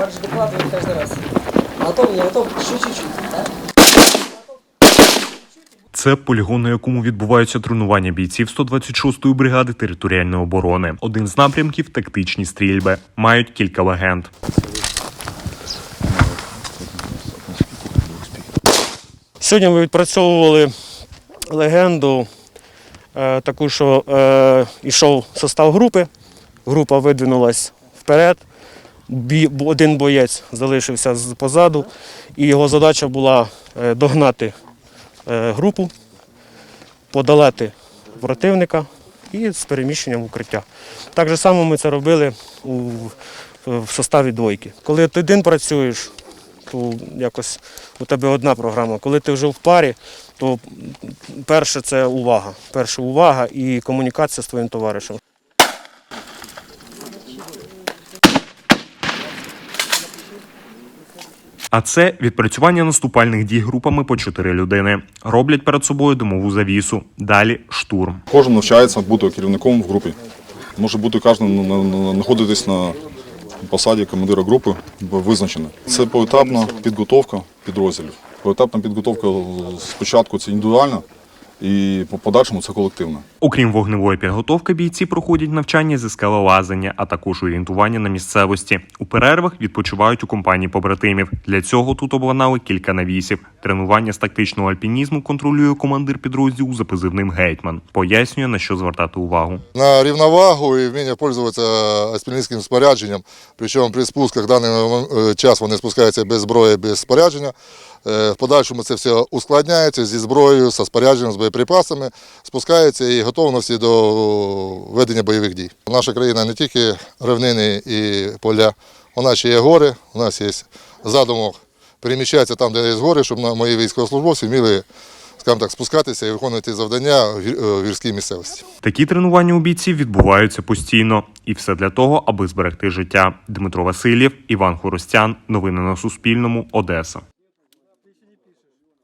Марш докладывает каждый раз. Готов, не готов, еще чуть-чуть, да? Це полігон, на якому відбуваються тренування бійців 126-ї бригади територіальної оборони. Один з напрямків тактичні стрільби. Мають кілька легенд. Сьогодні ми відпрацьовували легенду, е, таку, що е, йшов состав групи, група видвинулась вперед, один боєць залишився позаду, і його задача була е, догнати е, групу, подолати противника і з переміщенням в укриття. Так же само ми це робили у, в составі двойки. Коли ти один працюєш, то якось у тебе одна програма. Коли ти вже в парі, то перше це увага. Перше увага і комунікація з твоїм товаришем. А це відпрацювання наступальних дій групами по чотири людини. Роблять перед собою димову завісу. Далі штурм. Кожен навчається бути керівником в групі. Може бути кожен на- на- знаходитись на посаді командира групи визначено. Це поетапна підготовка підрозділів. Поетапна підготовка спочатку це індивідуальна, і по подальшому це колективна. Окрім вогневої підготовки, бійці проходять навчання зі скелелазання, а також орієнтування на місцевості. У перервах відпочивають у компанії побратимів. Для цього тут обладнали кілька навісів. Тренування з тактичного альпінізму контролює командир підрозділу за позивним гетьман. Пояснює на що звертати увагу. на рівновагу і вміння пользуватися альпіністським спорядженням. Причому при спусках в даний е, час вони спускаються без зброї, без спорядження. Е, В подальшому це все ускладняється зі зброєю, зі спорядженням, з боєприпасами, спускаються і готовності до ведення бойових дій. Наша країна не тільки рівнини і поля, у нас ще є гори, у нас є задумок переміщатися там, де є гори, щоб мої військовослужбовці вміли скажімо так, спускатися і виконувати завдання в гір- е, гірській місцевості. Такі тренування у бійців відбуваються постійно, і все для того, аби зберегти життя. Дмитро Васильєв, Іван Хоростян. Новини на Суспільному. Одеса.